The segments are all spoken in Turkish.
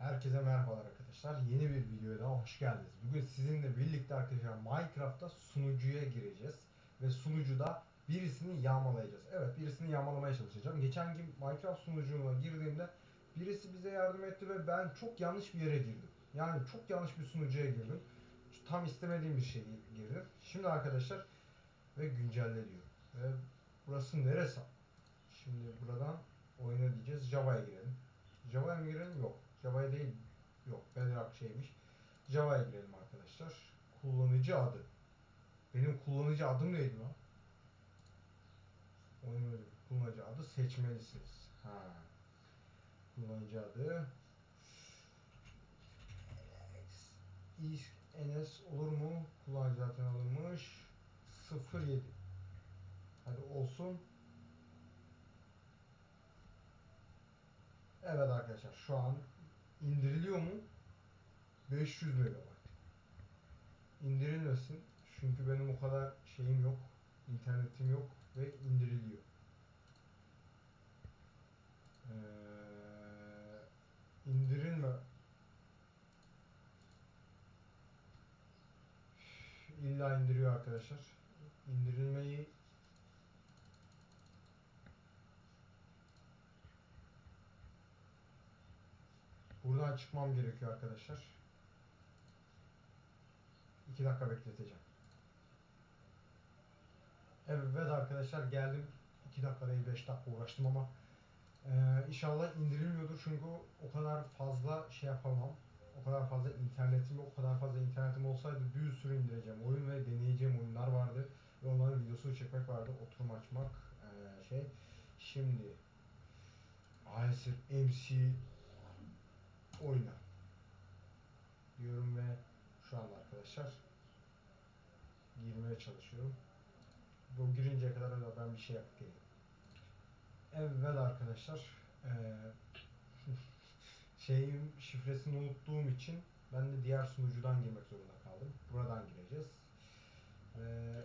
Herkese merhabalar arkadaşlar. Yeni bir videoya hoş geldiniz. Bugün sizinle birlikte arkadaşlar Minecraft'ta sunucuya gireceğiz. Ve sunucuda birisini yağmalayacağız. Evet birisini yağmalamaya çalışacağım. Geçen gün Minecraft sunucuna girdiğimde birisi bize yardım etti ve ben çok yanlış bir yere girdim. Yani çok yanlış bir sunucuya girdim. Tam istemediğim bir şeye girdim. Şimdi arkadaşlar ve güncelle diyor. Ve burası neresi? Şimdi buradan oyuna diyeceğiz. Java'ya girelim. Java'ya mı girelim? Yok. Java'ya değil. Yok. Bedrock şeymiş. Java'ya girelim arkadaşlar. Kullanıcı adı. Benim kullanıcı adım neydi lan? Oyun öyle. Kullanıcı adı seçmelisiniz. Ha. Kullanıcı adı. İş Enes olur mu? Kullanıcı zaten alınmış. 07. Hadi olsun. Evet arkadaşlar şu an indiriliyor mu? 500 MB. İndirilmesin. Çünkü benim o kadar şeyim yok. internetim yok ve indiriliyor. Ee, indirilme illa indiriyor arkadaşlar. İndirilmeyi Buradan çıkmam gerekiyor arkadaşlar. 2 dakika bekleteceğim. Evet arkadaşlar geldim. 2 dakika değil 5 dakika uğraştım ama e, inşallah indirilmiyordur çünkü o kadar fazla şey yapamam. O kadar fazla internetim o kadar fazla internetim olsaydı bir sürü indireceğim oyun ve deneyeceğim oyunlar vardı ve onların videosunu çekmek vardı. Oturum açmak e, şey. Şimdi ISF MC oyna diyorum ve şu anda arkadaşlar girmeye çalışıyorum. Bu girinceye kadar öyle ben bir şey geleyim. Evet arkadaşlar eee şeyin şifresini unuttuğum için ben de diğer sunucudan girmek zorunda kaldım. Buradan gireceğiz. Ve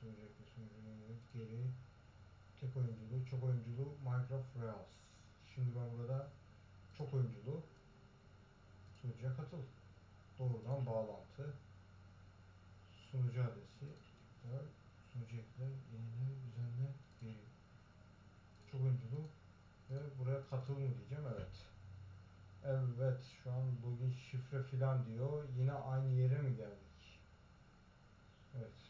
sunucu sunucu geri tek oyunculuğu, çok oyunculuğu Minecraft Reals. Şimdi ben burada çok oyunculuğu sunucuya katıl. Doğrudan bağlantı. Sunucu adresi. Sunucu ekle, yenile, düzenle, geri. Çok oyunculuğu ve buraya katıl mı diyeceğim. Evet. Evet. Şu an login şifre filan diyor. Yine aynı yere mi geldik? Evet.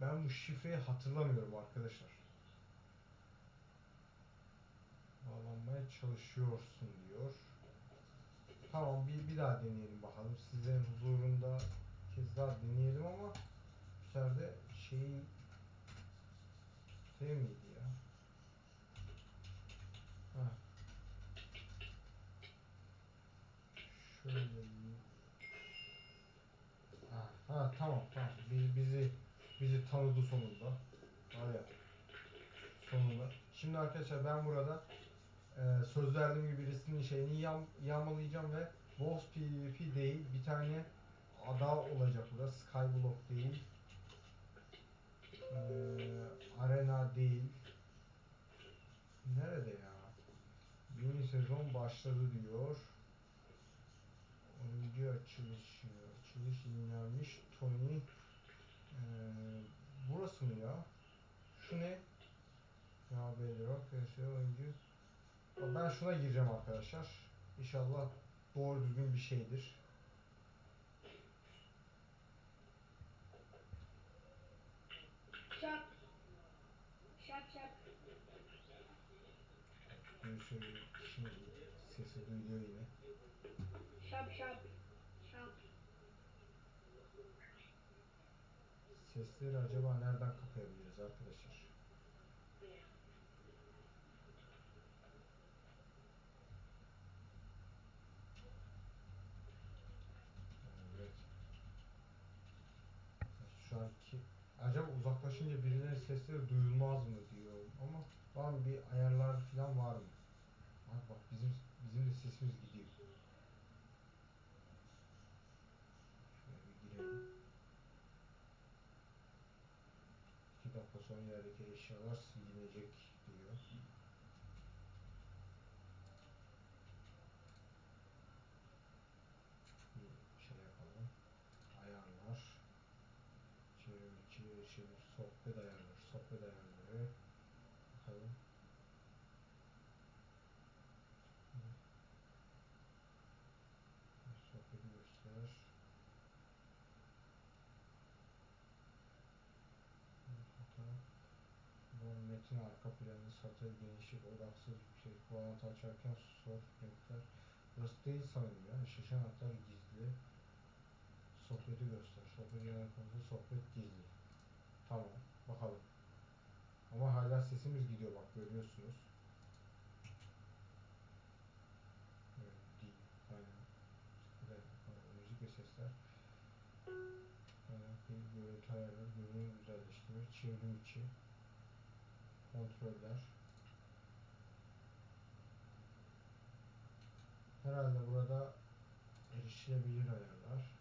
Ben bu şifreyi hatırlamıyorum arkadaşlar. Bağlanmaya çalışıyorsun diyor. Tamam bir, bir daha deneyelim bakalım. Sizlerin huzurunda bir kez daha deneyelim ama bu sefer de şeyi şey miydi ya? Ha. Şöyle Ha, ha tamam tamam. Biz, bizi bizi tanıdı sonunda. Var ya. Sonunda. Şimdi arkadaşlar ben burada e, söz verdiğim gibi birisinin şeyini yam, yağmalayacağım ve Boss PvP değil bir tane ada olacak burada. Skyblock değil. E, arena değil. Nerede ya? Yeni sezon başladı diyor. Oyuncu açılışı. Açılış yayınlanmış. Tony ee, burası mı ya? Şu ne? Ya Bedrock, PS oyuncu. Ben şuna gireceğim arkadaşlar. İnşallah doğru düzgün bir şeydir. Şap. Şap şap. Şöyle şimdi sesi duyuyor yine. Şap. Şap. Sesleri acaba nereden kapayabiliriz arkadaşlar? Evet. Şu anki acaba uzaklaşınca birilerinin sesleri duyulmaz mı diyor ama var mı bir ayarlar falan var mı? Bak bak bizim bizim de sesimiz gidiyor. Şöyle bir girelim. Sonra yerdeki eşyalar silinecek diyor. Bir şey yapalım. Ayarlar. Çevrim içi erişilir. Sohbet ayarları. Sohbet ayarları. Bakalım. Sohbeti göster. Hata. Metin arka planı satır genişlik odaksız yüksek bağlantı açarken soft renkler burası değil sanırım ya. Şişen hatlar gizli. Sohbeti göster. Sohbet genel konusu sohbet gizli. Tamam bakalım. Ama hala sesimiz gidiyor bak görüyorsunuz. Evet değil. Aynen. Dakika, müzik ve sesler. Bir görüntü ayarları görünüm güzelleştirme çevrim içi kontroller. Herhalde burada erişilebilir ayarlar.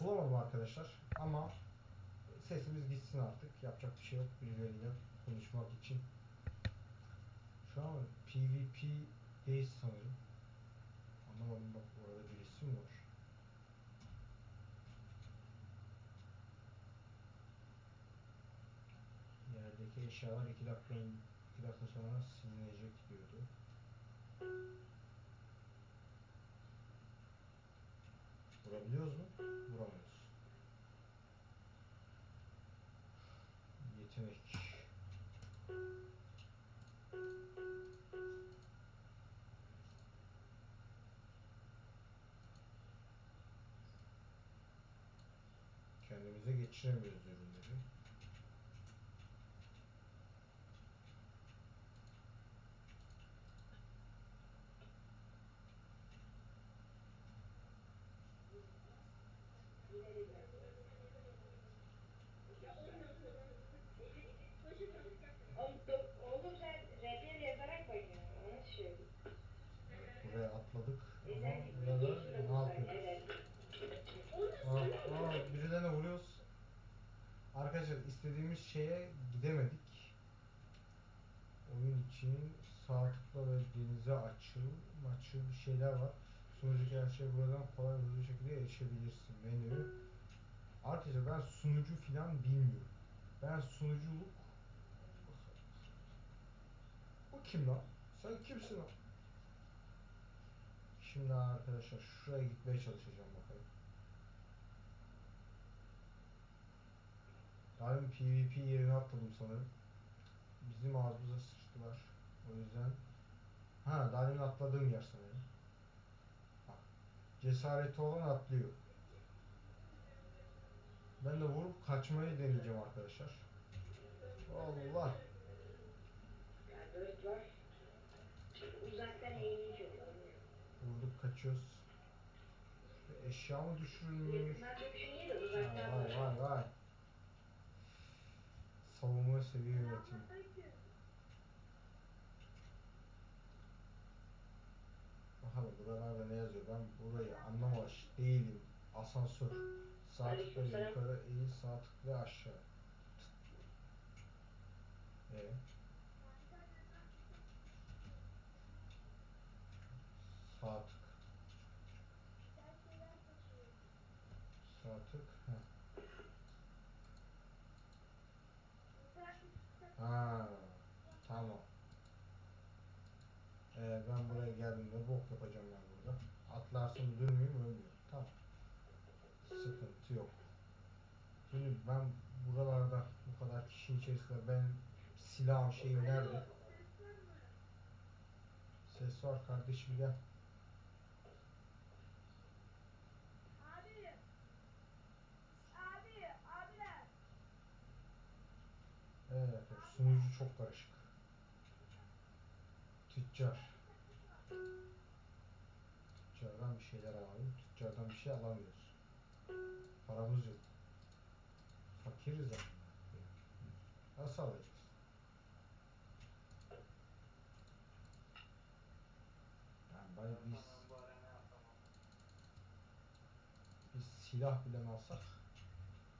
Bulamadım arkadaşlar ama sesimiz gitsin artık. Yapacak bir şey yok birileriyle konuşmak için. Şu an PvP değil sanırım. Anlamadım bak orada bir isim var. Yerdeki eşyalar 2 dakika 2 dakika sonra silinecek diyordu. Vurabiliyoruz mu? O nasıl şey? Buraya atladık ama burada geçtin ne onu yapıyoruz? Evet. Aa, aa, birilerine vuruyoruz. Arkadaşlar istediğimiz şeye gidemedik. Oyun için sağ tıkla ve denize açıl, açıl bir şeyler var. Sunucudaki her şey buradan kolay hızlı şekilde erişebilirsin. Menü. Arkadaşlar ben sunucu filan bilmiyorum. Ben sunuculuk... Bu kim lan? Sen kimsin lan? Şimdi arkadaşlar şuraya gitmeye çalışacağım bakalım. Daim PvP yerine atladım sanırım. Bizim ağzımıza sıçtılar. O yüzden Ha, daha demin atladığım yer sanırım. Bak. Cesareti olan atlıyor. Ben de vurup kaçmayı deneyeceğim arkadaşlar. Allah. Vurduk kaçıyoruz. Eşya mı düşürülmüş? Vay vay vay. Savunma seviye yönetimi. Bakalım buralarda ne yazıyor? Ben burayı anlamamış değilim. Asansör. Sağ tıkla yukarı eğil, sağ tıkla aşağı. E. Sağ tık. Sağ tık. Heh. Ha, tamam. Ee, ben buraya geldiğimde bok yapacağım ben burada. Atlarsın durmayayım ölmüyor. Tamam. Sıkıntı yok. Şimdi ben buralarda bu kadar kişinin içerisinde ben silahım şeyim nerede? Ses var kardeşim gel. Evet sunucu çok karışık. Tüccar. Tüccardan bir şeyler alalım. Tüccardan bir şey alamıyoruz. Paramız yok. Fakiriz ama. Nasıl alacağız? Yani ben biz, biz silah bile alsak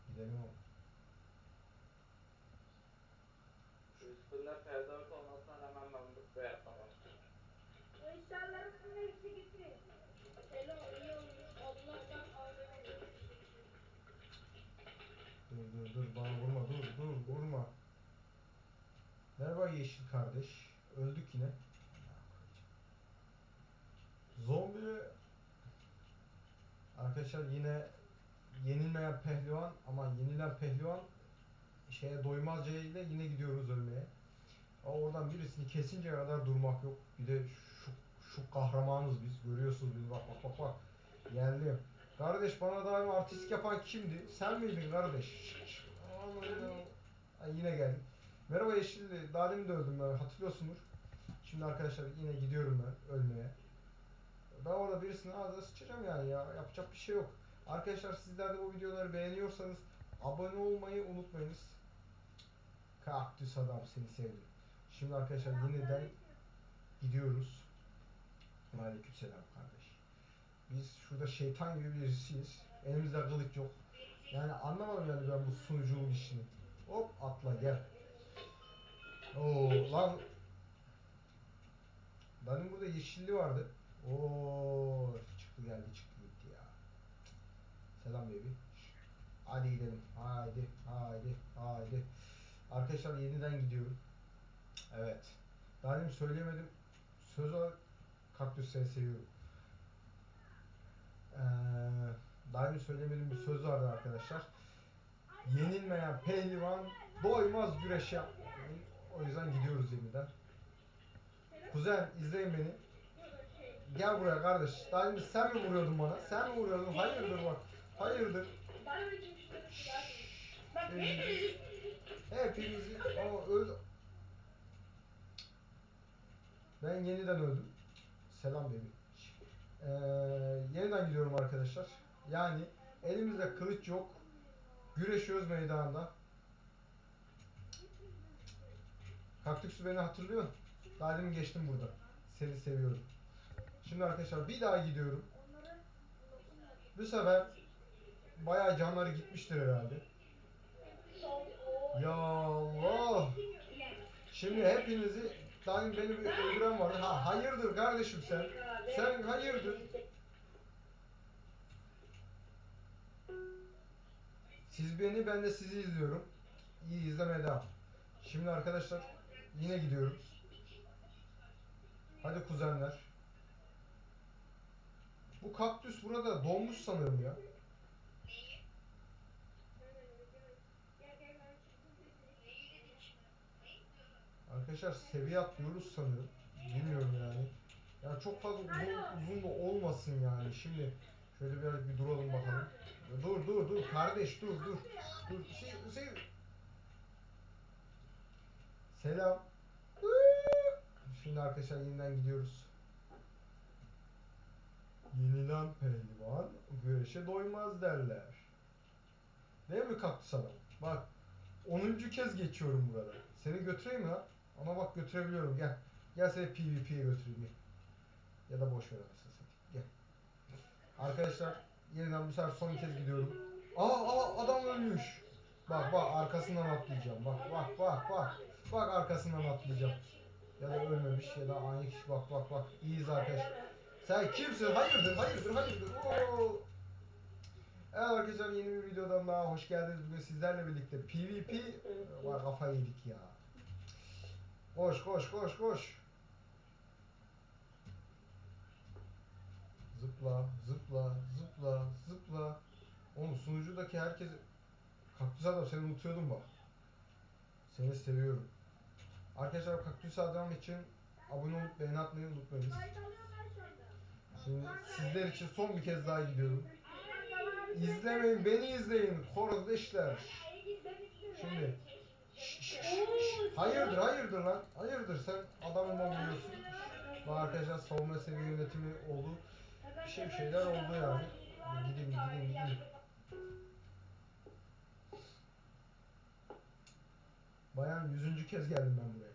gidelim o. Üstünde F4 olmasına rağmen ben bu yapamam. O Dur bana vurma dur dur vurma. Merhaba yeşil kardeş. Öldük yine. Zombi Arkadaşlar yine yenilmeyen pehlivan ama yenilen pehlivan şeye doymazca ile yine gidiyoruz ölmeye. Ama oradan birisini kesince kadar durmak yok. Bir de şu, şu kahramanız biz. Görüyorsunuz bizi bak bak bak bak. Yendim. Kardeş bana daima artist yapan kimdi? Sen miydin kardeş? Ay, yine geldik. Merhaba Yeşilli. Daha demin de öldüm ben. Hatırlıyorsunuz. Şimdi arkadaşlar yine gidiyorum ben ölmeye. Ben orada birisinin ağzına sıçacağım yani ya. Yapacak bir şey yok. Arkadaşlar sizler de bu videoları beğeniyorsanız abone olmayı unutmayınız. Kaktüs adam seni sevdim. Şimdi arkadaşlar yeniden gidiyoruz. Aleykümselam kardeş. Biz şurada şeytan gibi birisiyiz. Elimizde kılıç yok. Yani anlamadım yani ben bu sunuculuk işini. Hop atla gel. Oo lan. Benim burada yeşilli vardı. Oo çıktı geldi çıktı gitti ya. Selam baby. Hadi gidelim. Haydi haydi haydi. Arkadaşlar yeniden gidiyorum. Evet. Daha demin söyleyemedim. Söz olarak kaktüs seni seviyorum. Ee, daha demin söylemediğim bir söz vardı arkadaşlar. Yenilmeyen pehlivan doymaz güreşe. O yüzden gidiyoruz yeniden. Kuzen izleyin beni. Gel buraya kardeş. Daha demin sen mi vuruyordun bana? Sen mi vuruyordun? Hayırdır bak. Hayırdır. Hepimizi, hepimizi ama öldü. Ben yeniden öldüm. Selam baby. Ee, yeniden gidiyorum arkadaşlar. Yani elimizde kılıç yok. Güreşiyoruz meydanda. Kaktüsü beni hatırlıyor. Daha demin geçtim burada. Seni seviyorum. Şimdi arkadaşlar bir daha gidiyorum. Bu sefer bayağı canları gitmiştir herhalde. Ya Allah! Şimdi hepinizi daha beni bir öldüren vardı. Ha hayırdır kardeşim sen? Sen hayırdır? Siz beni ben de sizi izliyorum. İyi izlemeye devam. Şimdi arkadaşlar yine gidiyorum. Hadi kuzenler. Bu kaktüs burada donmuş sanırım ya. Arkadaşlar seviye atlıyoruz sanırım. Bilmiyorum yani. Yani çok fazla uzun, uzun da olmasın yani. Şimdi şöyle biraz bir duralım bakalım. Dur dur dur kardeş dur dur. Dur. Sil, sil. Selam. Şimdi arkadaşlar yeniden gidiyoruz. Yenilen pehlivan güreşe doymaz derler. Değil mi kaktüs adam? Bak 10. kez geçiyorum burada. Seni götüreyim mi? Ama bak götürebiliyorum gel. Gel seni PvP'ye götüreyim. Ya da boş ver. Arkadaşlar yeniden bu sefer son kez gidiyorum. Aa, aa adam ölmüş. Bak bak arkasından atlayacağım. Bak bak bak bak. Bak arkasından atlayacağım. Ya da ölmemiş ya da aynı kişi bak bak bak. İyiyiz arkadaşlar. Sen kimsin? Hayırdır hayırdır hayırdır. Oo. Evet arkadaşlar yeni bir videodan daha hoş geldiniz. Bugün sizlerle birlikte PvP var kafayı yedik ya. Koş koş koş koş. Zıpla zıpla zıpla zıpla. Oğlum sunucudaki herkes Kaktüs adam seni unutuyordum bak. Seni seviyorum. Arkadaşlar Kaktüs adam için abone olup beğeni atmayı unutmayın. Şimdi sizler için son bir kez daha gidiyorum. İzlemeyin, beni izleyin. Horoz işler. Şimdi. Şş, şş, şş. Hayırdır, hayırdır lan. Hayırdır sen adamı mı vuruyorsun? Bak arkadaşlar savunma seviye yönetimi oldu. Bir şey bir şeyler oldu yani. Gideyim, gideyim, gideyim. Bayan yüzüncü kez geldim ben buraya.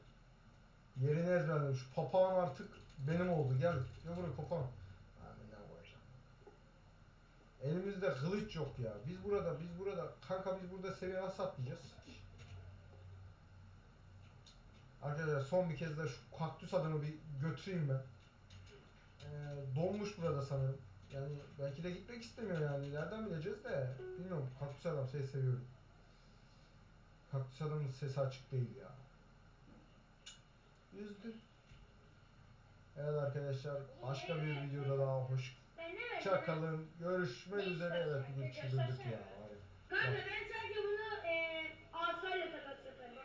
Yerini ezberledim. Şu papağan artık benim oldu. Gel. Gel buraya papağan. Abi ne. Elimizde kılıç yok ya. Biz burada, biz burada. Kanka biz burada seviye nasıl? Arkadaşlar son bir kez de şu kaktüs adamı bir götüreyim ben. Ee, donmuş burada sanırım. Yani belki de gitmek istemiyor yani. Nereden bileceğiz de. Bilmiyorum. Kaktüs adam seni seviyorum. Kaktüs adamın sesi açık değil ya. Üzdü. Evet arkadaşlar başka bir videoda daha hoş çakalın. Görüşmek üzere. Evet bugün çıldırdık ya. Kanka ben sadece bunu e, asayla takas yaparım.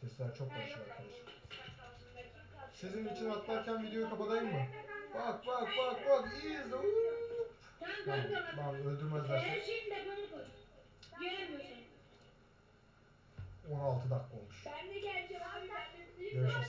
Sesler çok başlıyor arkadaşlar. Sizin için atlarken videoyu kapatayım mı? Bak bak bak bak iyi izle. Tamam bak. lan Her öldürmezlerse şeyin deponu koy. Göremiyorsun. 16 dakika olmuş. Ben de geleceğim abi. Ben de Görüşürüz.